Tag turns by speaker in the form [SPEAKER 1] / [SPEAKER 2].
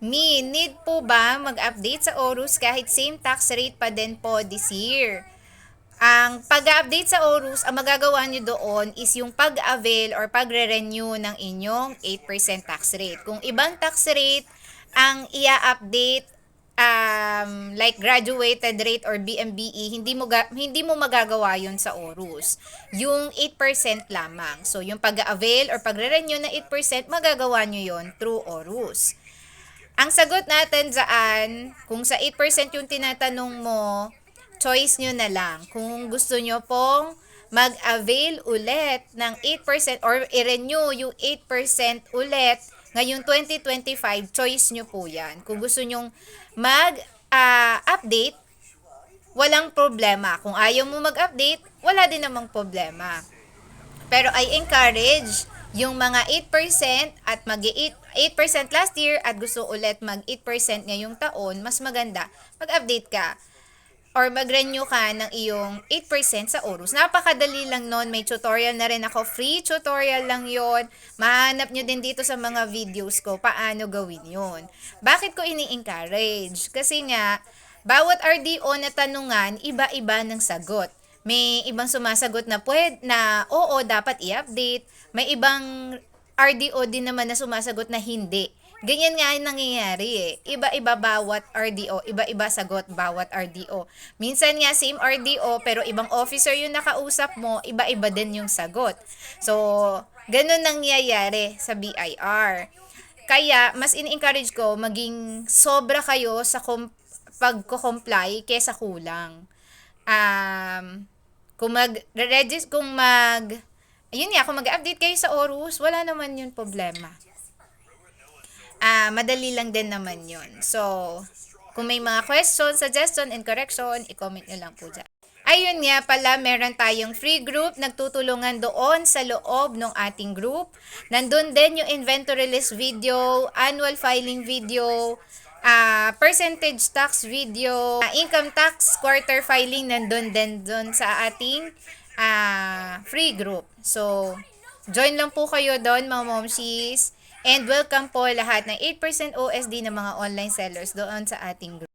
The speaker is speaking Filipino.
[SPEAKER 1] Me, need po ba mag-update sa ORUS kahit same tax rate pa din po this year? Ang pag-update sa ORUS, ang magagawa nyo doon is yung pag-avail or pagre-renew ng inyong 8% tax rate. Kung ibang tax rate ang ia-update um, like graduated rate or BMBE, hindi mo hindi mo magagawa 'yon sa ORUS. Yung 8% lamang. So yung pag-avail or pagre-renew ng 8%, magagawa nyo 'yon through ORUS. Ang sagot natin dyan, kung sa 8% yung tinatanong mo, choice nyo na lang. Kung gusto nyo pong mag-avail ulit ng 8% or i-renew yung 8% ulit ngayong 2025, choice nyo po yan. Kung gusto nyong mag-update, walang problema. Kung ayaw mo mag-update, wala din namang problema. Pero I encourage yung mga 8% at mag 8% last year at gusto ulit mag 8% ngayong taon, mas maganda mag-update ka or mag-renew ka ng iyong 8% sa Orus. Napakadali lang nun. May tutorial na rin ako. Free tutorial lang yon. Mahanap nyo din dito sa mga videos ko paano gawin yon. Bakit ko ini-encourage? Kasi nga, bawat RDO na tanungan, iba-iba ng sagot. May ibang sumasagot na pwede na oo, dapat i-update. May ibang RDO din naman na sumasagot na hindi. Ganyan nga yung nangyayari eh. Iba-iba bawat RDO, iba-iba sagot bawat RDO. Minsan nga same RDO pero ibang officer yung nakausap mo, iba-iba din yung sagot. So, ganun nangyayari sa BIR. Kaya, mas in-encourage ko maging sobra kayo sa com- pagko-comply kesa kulang. Um, kung mag-register, kung mag, ayun nga, kung mag-update kayo sa Orus, wala naman yun problema. Ah, madali lang din naman yun. So, kung may mga question, suggestion, and correction, i-comment nyo lang po dyan. Ayun nga pala, meron tayong free group. Nagtutulungan doon sa loob ng ating group. Nandun din yung inventory list video, annual filing video, uh, percentage tax video, uh, income tax quarter filing nandun din doon sa ating uh, free group. So, join lang po kayo doon mga momshies. And welcome po lahat ng 8% OSD ng mga online sellers doon sa ating group.